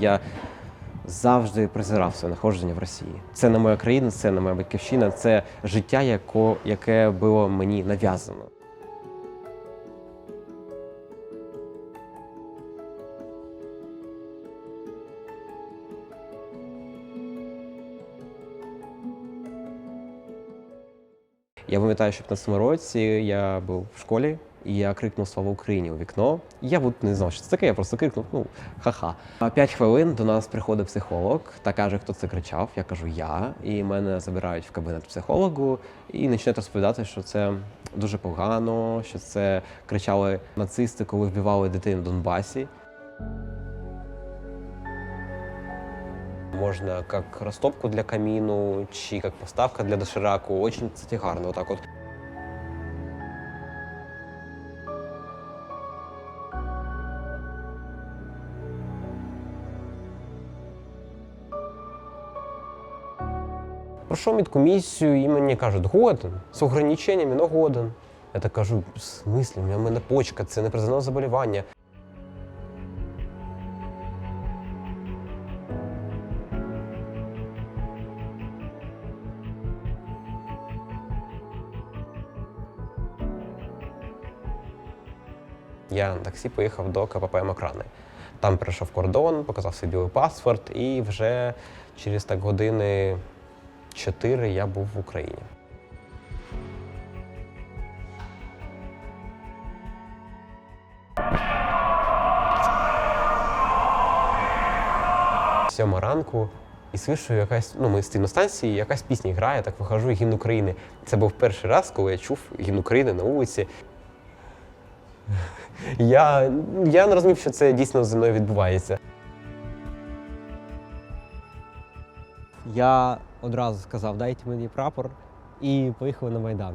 Я завжди презирав своє знаходження в Росії. Це не моя країна, це не моя батьківщина, це життя, яко, яке було мені нав'язано. Я пам'ятаю, що в 15 році я був в школі, і я крикнув Слава Україні у вікно. Я от не знав, що це таке, я просто крикнув, ну, ха-ха. А п'ять хвилин до нас приходить психолог та каже, хто це кричав. Я кажу, я. І мене забирають в кабінет психологу і починають розповідати, що це дуже погано, що це кричали нацисти, коли вбивали дитину в Донбасі. Можно как растопку для камину, чи как поставка для дошираку. Очень, кстати, гарно. Вот так вот. Пройшов медкомісію, і мені кажуть, годен, з ограниченнями, но годен. Я так кажу, в смислі, у мене почка, це не признано заболівання. Я на таксі поїхав до КПП Макрани. Там перейшов кордон, показав свій білий паспорт, і вже через так години 4 я був в Україні. Сьома ранку і слышу якась, ну ми з станції, якась пісня грає, так виходжу і гімн України. Це був перший раз, коли я чув гімн України на вулиці. Я, я не розумів, що це дійсно зі мною відбувається. Я одразу сказав, дайте мені прапор і поїхали на Майдан.